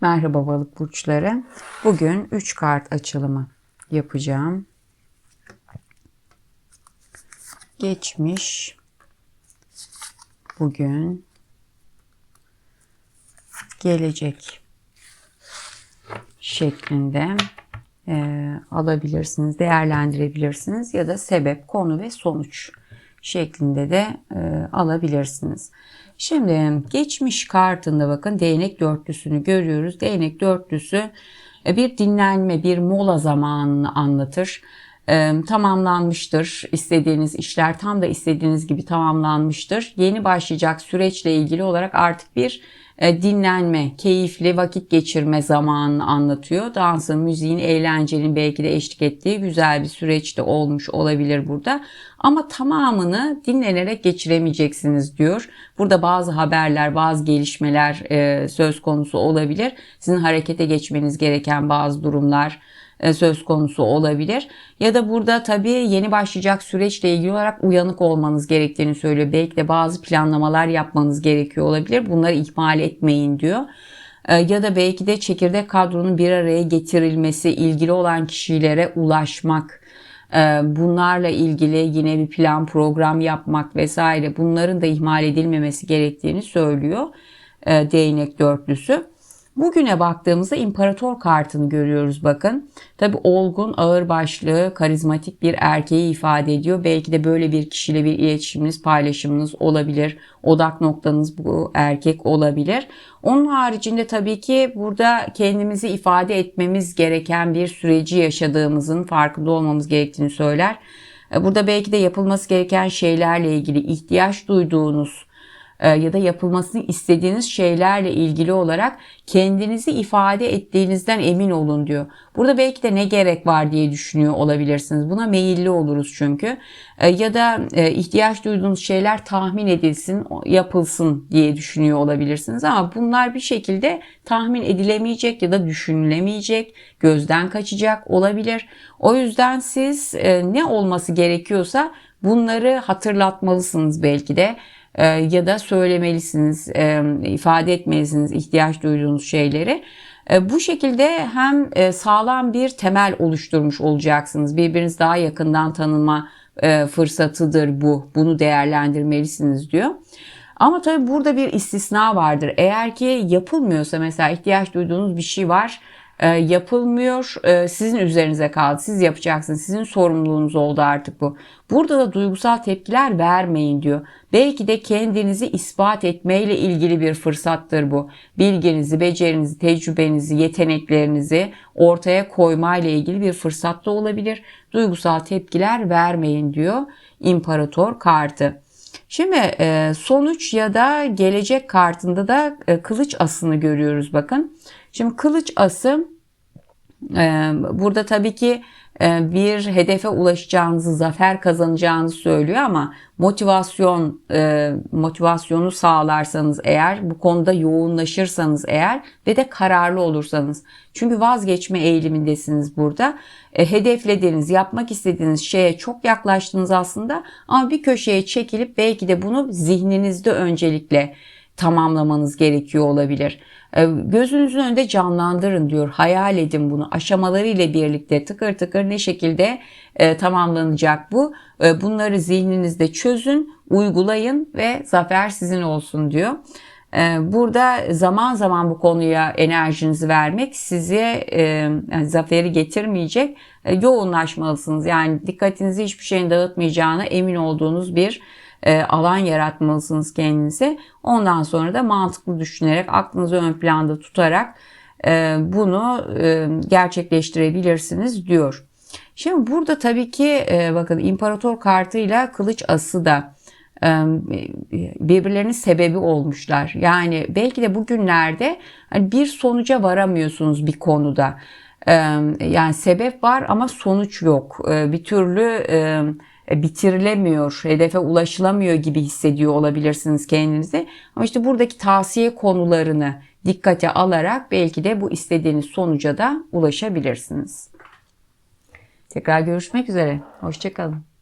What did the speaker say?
Merhaba balık burçları. Bugün 3 kart açılımı yapacağım. Geçmiş, bugün, gelecek şeklinde e, alabilirsiniz, değerlendirebilirsiniz ya da sebep, konu ve sonuç şeklinde de e, alabilirsiniz. Şimdi geçmiş kartında bakın değnek dörtlüsünü görüyoruz. Değnek dörtlüsü e, bir dinlenme, bir mola zamanını anlatır. E, tamamlanmıştır. İstediğiniz işler tam da istediğiniz gibi tamamlanmıştır. Yeni başlayacak süreçle ilgili olarak artık bir dinlenme, keyifli vakit geçirme zamanını anlatıyor. Dansın, müziğin, eğlencenin belki de eşlik ettiği güzel bir süreç de olmuş olabilir burada. Ama tamamını dinlenerek geçiremeyeceksiniz diyor. Burada bazı haberler, bazı gelişmeler e, söz konusu olabilir. Sizin harekete geçmeniz gereken bazı durumlar e, söz konusu olabilir. Ya da burada tabii yeni başlayacak süreçle ilgili olarak uyanık olmanız gerektiğini söylüyor. Belki de bazı planlamalar yapmanız gerekiyor olabilir. Bunları ihmal etmeyin diyor. E, ya da belki de çekirdek kadronun bir araya getirilmesi, ilgili olan kişilere ulaşmak, e, bunlarla ilgili yine bir plan program yapmak vesaire bunların da ihmal edilmemesi gerektiğini söylüyor değnek dörtlüsü. Bugüne baktığımızda imparator kartını görüyoruz bakın. Tabi olgun, ağırbaşlı, karizmatik bir erkeği ifade ediyor. Belki de böyle bir kişiyle bir iletişiminiz, paylaşımınız olabilir. Odak noktanız bu erkek olabilir. Onun haricinde tabii ki burada kendimizi ifade etmemiz gereken bir süreci yaşadığımızın farkında olmamız gerektiğini söyler. Burada belki de yapılması gereken şeylerle ilgili ihtiyaç duyduğunuz e, ya da yapılmasını istediğiniz şeylerle ilgili olarak kendinizi ifade ettiğinizden emin olun diyor. Burada belki de ne gerek var diye düşünüyor olabilirsiniz. Buna meyilli oluruz çünkü. E, ya da e, ihtiyaç duyduğunuz şeyler tahmin edilsin, yapılsın diye düşünüyor olabilirsiniz. Ama bunlar bir şekilde tahmin edilemeyecek ya da düşünülemeyecek, gözden kaçacak olabilir. O yüzden siz ne olması gerekiyorsa bunları hatırlatmalısınız belki de. E, ya da söylemelisiniz, e, ifade etmelisiniz ihtiyaç duyduğunuz şeyleri. E, bu şekilde hem sağlam bir temel oluşturmuş olacaksınız. Birbiriniz daha yakından tanınma fırsatıdır bu. Bunu değerlendirmelisiniz diyor. Ama tabii burada bir istisna vardır. Eğer ki yapılmıyorsa mesela ihtiyaç duyduğunuz bir şey var e, yapılmıyor. E, sizin üzerinize kaldı. Siz yapacaksınız. Sizin sorumluluğunuz oldu artık bu. Burada da duygusal tepkiler vermeyin diyor. Belki de kendinizi ispat etmeyle ilgili bir fırsattır bu. Bilginizi, becerinizi, tecrübenizi, yeteneklerinizi ortaya koymayla ilgili bir fırsat da olabilir. Duygusal tepkiler vermeyin diyor İmparator kartı. Şimdi e, sonuç ya da gelecek kartında da e, kılıç asını görüyoruz bakın. Şimdi kılıç ası e, burada tabii ki bir hedefe ulaşacağınızı, zafer kazanacağınızı söylüyor ama motivasyon e, motivasyonu sağlarsanız eğer, bu konuda yoğunlaşırsanız eğer ve de kararlı olursanız. Çünkü vazgeçme eğilimindesiniz burada. Hedeflediğiniz, yapmak istediğiniz şeye çok yaklaştınız aslında ama bir köşeye çekilip belki de bunu zihninizde öncelikle tamamlamanız gerekiyor olabilir. Ee, gözünüzün önünde canlandırın diyor. Hayal edin bunu. Aşamaları ile birlikte tıkır tıkır ne şekilde e, tamamlanacak bu. E, bunları zihninizde çözün, uygulayın ve zafer sizin olsun diyor. E, burada zaman zaman bu konuya enerjinizi vermek size e, yani zaferi getirmeyecek. E, yoğunlaşmalısınız. Yani dikkatinizi hiçbir şeyin dağıtmayacağına emin olduğunuz bir e, alan yaratmalısınız kendinize. Ondan sonra da mantıklı düşünerek aklınızı ön planda tutarak e, bunu e, gerçekleştirebilirsiniz diyor. Şimdi burada tabii ki e, bakın imparator kartıyla kılıç ası da birbirlerinin sebebi olmuşlar. Yani belki de bugünlerde hani bir sonuca varamıyorsunuz bir konuda. Yani sebep var ama sonuç yok. Bir türlü bitirilemiyor, hedefe ulaşılamıyor gibi hissediyor olabilirsiniz kendinizi. Ama işte buradaki tavsiye konularını dikkate alarak belki de bu istediğiniz sonuca da ulaşabilirsiniz. Tekrar görüşmek üzere. Hoşçakalın.